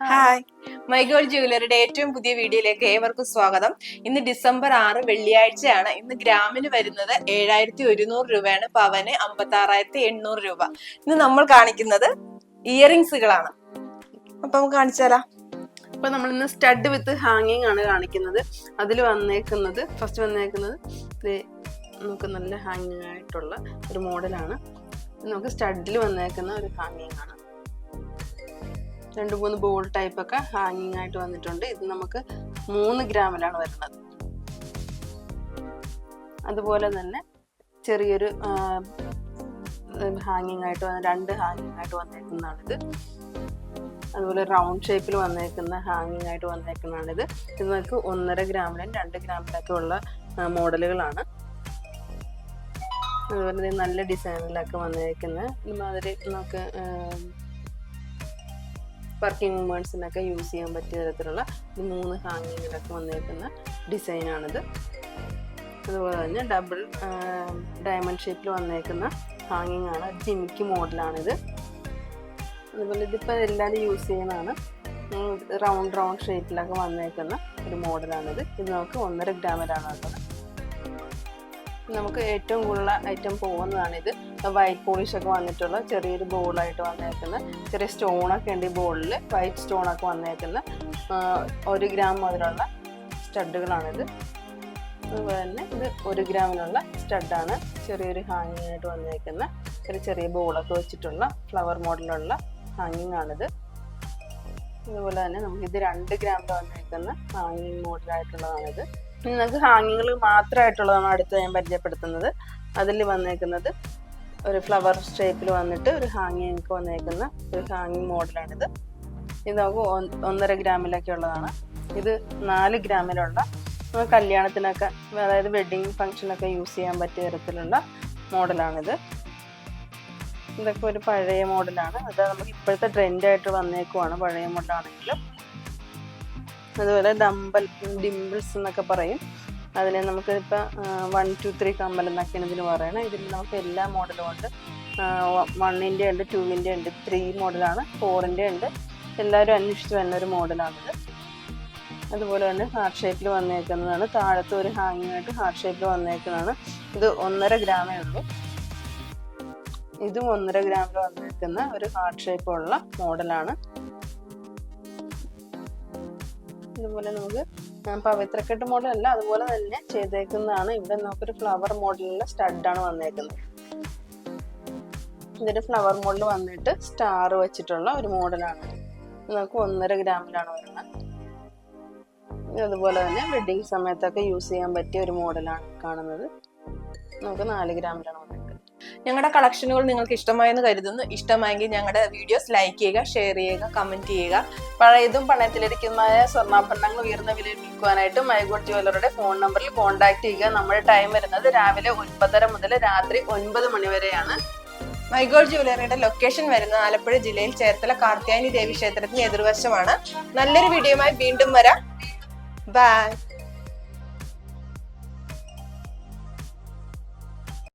Hi മൈഗോൾ ജുവലറിയുടെ ഏറ്റവും പുതിയ വീഡിയോയിലേക്ക് ഏവർക്കും സ്വാഗതം. ഇന്ന് ഡിസംബർ ആറ് വെള്ളിയാഴ്ചയാണ്. ഇന്ന് ഗ്രാമിന് വരുന്നത് ഏഴായിരത്തി ഒരുന്നൂറ് രൂപയാണ്. പവന് അമ്പത്തി ആറായിരത്തി എണ്ണൂറ് രൂപ. ഇന്ന് നമ്മൾ കാണിക്കുന്നത് ഇയറിങ്സുകളാണ്. അപ്പൊ നമുക്ക് കാണിച്ചാലാ അപ്പൊ നമ്മൾ ഇന്ന് സ്റ്റഡ് വിത്ത് ഹാങ്ങിങ് ആണ് കാണിക്കുന്നത്. അതിൽ വന്നേക്കുന്നത് ഫസ്റ്റ് വന്നേക്കുന്നത് നമുക്ക് നല്ല ഹാങ്ങിങ് ആയിട്ടുള്ള ഒരു മോഡലാണ് നമുക്ക് സ്റ്റഡിൽ വന്നേക്കുന്ന ഒരു ഹാങ്ങിങ് ആണ്. രണ്ട് മൂന്ന് ബോൾ ടൈപ്പ് ഒക്കെ ഹാങ്ങിങ് ആയിട്ട് വന്നിട്ടുണ്ട്. ഇത് നമുക്ക് മൂന്ന് ഗ്രാമിലാണ് വരുന്നത്. അതുപോലെ തന്നെ ചെറിയൊരു ഹാങ്ങിങ് ആയിട്ട് വന്ന രണ്ട് ഹാങ്ങിങ് ആയിട്ട് വന്നേക്കുന്നതാണിത്. അതുപോലെ റൗണ്ട് ഷേപ്പിൽ വന്നേക്കുന്ന ഹാങ്ങിങ് ആയിട്ട് വന്നേക്കുന്നതാണിത്. ഇത് നമുക്ക് ഒന്നര ഗ്രാമിലും രണ്ട് ഗ്രാമിലൊക്കെ ഉള്ള മോഡലുകളാണ്. അതുപോലെ നല്ല ഡിസൈനിലൊക്കെ വന്നേക്കുന്ന ഇമാതിരി നമുക്ക് വർക്കിംഗ് വുമൺസിനൊക്കെ യൂസ് ചെയ്യാൻ പറ്റിയ തരത്തിലുള്ള മൂന്ന് ഹാങ്ങിങ്ങിലൊക്കെ വന്നേക്കുന്ന ഡിസൈനാണിത് അതുപോലെ തന്നെ ഡബിൾ ഡയമണ്ട് ഷേപ്പിൽ വന്നേക്കുന്ന ഹാങ്ങിങ് ആണ് ജിമിക്ക് മോഡലാണിത്. അതുപോലെ ഇതിപ്പോൾ എല്ലാവരും യൂസ് ചെയ്യുന്നതാണ്. റൗണ്ട് റൗണ്ട് ഷേപ്പിലൊക്കെ വന്നേക്കുന്ന ഒരു മോഡലാണിത്. ഇത് നമുക്ക് ഒന്നര ഗ്രാമിലാണ് ഉള്ളത് നമുക്ക് ഏറ്റവും കൂടുതൽ ഐറ്റം പോകുന്നതാണിത്. വൈറ്റ് പോളിഷ് ഒക്കെ വന്നിട്ടുള്ള ചെറിയൊരു ബോളായിട്ട് വന്നേക്കുന്ന. ചെറിയ സ്റ്റോണൊക്കെ ഉണ്ട് ഈ ബോളിൽ വൈറ്റ് സ്റ്റോണൊക്കെ വന്നേക്കുന്ന. ഒരു ഗ്രാം മുതലുള്ള സ്റ്റഡുകളാണിത് അതുപോലെ തന്നെ ഇത് ഒരു ഗ്രാമിനുള്ള സ്റ്റഡാണ് ചെറിയൊരു ഹാങ്ങിങ് ആയിട്ട് വന്നേക്കുന്ന. ചെറിയ ചെറിയ ബോളൊക്കെ വെച്ചിട്ടുള്ള ഫ്ലവർ മോഡലുള്ള ഹാങ്ങിങ് ആണിത്. അതുപോലെ തന്നെ നമുക്ക് ഇത് രണ്ട് ഗ്രാമിൽ വന്നേക്കുന്ന ഹാങ്ങിങ് മോഡലായിട്ടുള്ളതാണിത് നമുക്ക് ഹാങ്ങിങ്ങൾ മാത്രമായിട്ടുള്ളതാണ് അടുത്ത് ഞാൻ പരിചയപ്പെടുത്തുന്നത്. അതിൽ വന്നേക്കുന്നത് ഒരു ഫ്ലവർ ഷേപ്പിൽ വന്നിട്ട് ഒരു ഹാങ്ങിങ് വന്നേക്കുന്ന ഒരു ഹാങ്ങിങ് മോഡലാണിത്. ഇത് നമുക്ക് ഒന്നര ഗ്രാമിലൊക്കെ ഉള്ളതാണ്. ഇത് നാല് ഗ്രാമിലുള്ള നമുക്ക് കല്യാണത്തിനൊക്കെ അതായത് വെഡിങ് ഫംഗ്ഷനൊക്കെ യൂസ് ചെയ്യാൻ പറ്റിയ തരത്തിലുള്ള മോഡലാണിത്. ഇതൊക്കെ ഒരു പഴയ മോഡലാണ്. അത് നമുക്ക് ഇപ്പോഴത്തെ ട്രെൻഡായിട്ട് വന്നേക്കുവാണ്. പഴയ മോഡലാണെങ്കിലും അതുപോലെ ഡമ്പൽ ഡിംപിൾസ് എന്നൊക്കെ പറയും. അതിനെ നമുക്ക് ഇപ്പം വൺ ടു ത്രീ കമ്മൽ എന്നൊക്കെയാണ് ഇതിന് പറയണത് ഇതിൽ നമുക്ക് എല്ലാ മോഡലും ഉണ്ട്. വണ്ണിന്റെ ഉണ്ട് ടൂവിന്റെ ഉണ്ട് ത്രീ മോഡലാണ് ഫോറിന്റെ ഉണ്ട്. എല്ലാവരും അന്വേഷിച്ച് വരുന്ന ഒരു മോഡലാണിത് അതുപോലെ തന്നെ ഹാർട്ട് ഷേപ്പിൽ വന്നേക്കുന്നതാണ്. താഴത്തെ ഒരു ഹാങ്ങിങ് ആയിട്ട് ഹാർട്ട് ഷേപ്പിൽ വന്നേക്കുന്നതാണ്. ഇത് ഒന്നര ഗ്രാമേ ഉള്ളൂ. ഇതും ഒന്നര ഗ്രാമിൽ വന്നേക്കുന്ന ഒരു ഹാർട്ട് ഷേപ്പുള്ള മോഡലാണ് ഇതുപോലെ നമുക്ക് പവിത്രക്കെട്ട് മോഡൽ അല്ല അതുപോലെ തന്നെ ചെയ്തേക്കുന്നതാണ്. ഇവിടെ നമുക്കൊരു ഫ്ലവർ മോഡലിലുള്ള സ്റ്റഡാണ് വന്നേക്കുന്നത്. ഇതൊരു ഫ്ലവർ മോഡൽ വന്നിട്ട് സ്റ്റാർ വെച്ചിട്ടുള്ള ഒരു മോഡലാണ് നമുക്ക് ഒന്നര ഗ്രാമിലാണ് വരുന്നത്. അതുപോലെ തന്നെ വെഡിങ് സമയത്തൊക്കെ യൂസ് ചെയ്യാൻ പറ്റിയ ഒരു മോഡലാണ് കാണുന്നത്. നമുക്ക് നാല് ഗ്രാമിലാണ് വന്നേക്കുന്നത് ഞങ്ങളുടെ കളക്ഷനുകൾ നിങ്ങൾക്ക് ഇഷ്ടമായെന്ന് കരുതുന്നു. ഇഷ്ടമായെങ്കിൽ ഞങ്ങളുടെ വീഡിയോസ് ലൈക്ക് ചെയ്യുക ഷെയർ ചെയ്യുക കമന്റ് ചെയ്യുക. പഴയതും പണയത്തിലിരിക്കുന്നതായ സ്വർണാഭരണങ്ങൾ ഉയർന്ന വിലയിൽ വിൽക്കുവാനായിട്ട് മൈഗോഡ് ജ്വല്ലറുടെ ഫോൺ നമ്പറിൽ കോൺടാക്ട് ചെയ്യുക. നമ്മുടെ ടൈം വരുന്നത് രാവിലെ ഒൻപതര മുതൽ രാത്രി ഒൻപത് മണി വരെയാണ്. മൈഗോൾ ജുവലറിയുടെ ലൊക്കേഷൻ വരുന്നത് ആലപ്പുഴ ജില്ലയിൽ ചേർത്തല കാർത്യായനി ദേവി ക്ഷേത്രത്തിന് എതിർവശമാണ്. നല്ലൊരു വീഡിയോയുമായി വീണ്ടും വരാം. ബൈ